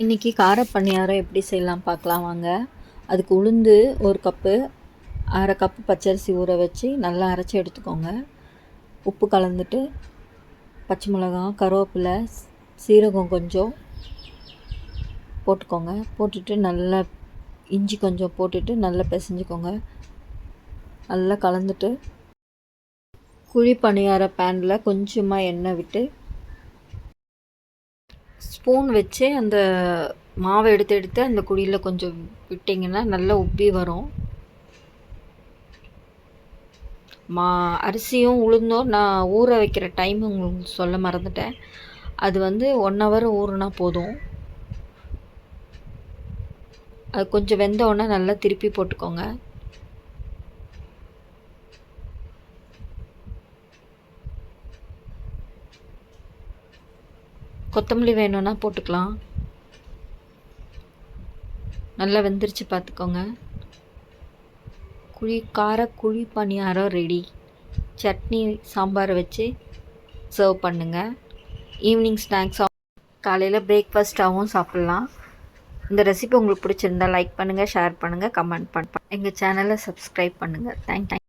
இன்றைக்கி கார பணியாரம் எப்படி செய்யலாம் பார்க்கலாம் வாங்க. அதுக்கு உளுந்து ஒரு கப்பு அரை கப்பு பச்சரிசி ஊற வச்சு நல்லா அரைச்சி எடுத்துக்கோங்க. உப்பு கலந்துட்டு பச்சை மிளகாய் கருவேப்பிலை சீரகம் கொஞ்சம் போட்டுக்கோங்க. போட்டுட்டு நல்லா இஞ்சி கொஞ்சம் போட்டுட்டு நல்லா பிசைஞ்சுக்கோங்க. நல்லா கலந்துட்டு குழி பணியார பேனில் கொஞ்சமாக எண்ணெய் விட்டு ஸ்பூன் வச்சு அந்த மாவை எடுத்து எடுத்து அந்த குழியில் கொஞ்சம் விட்டிங்கன்னா நல்லா உப்பி வரும். மா அரிசியும் உளுந்தும் நான் ஊற வைக்கிற டைம் உங்களுக்கு சொல்ல மறந்துட்டேன். அது வந்து ஒன் ஹவர் ஊறுனா போதும். அது கொஞ்சம் வெந்தோடனே நல்லா திருப்பி போட்டுக்கோங்க. கொத்தமல்லி வேணும்னா போட்டுக்கலாம். நல்லா வெந்துருச்சு பார்த்துக்கோங்க. குழி கார குழி பணியாரம் ரெடி சட்னி சாம்பாரை வச்சு சர்வ் பண்ணுங்கள் ஈவினிங் ஸ்நாக்ஸாகவும் காலையில் பிரேக்ஃபாஸ்ட்டாகவும் சாப்பிட்லாம். இந்த ரெசிபி உங்களுக்கு பிடிச்சிருந்தா லைக் பண்ணுங்கள் ஷேர் பண்ணுங்கள் கமெண்ட் பண்ணுங்கள் எங்கள் சேனலை சப்ஸ்கிரைப் பண்ணுங்கள் தேங்க் தேங்க்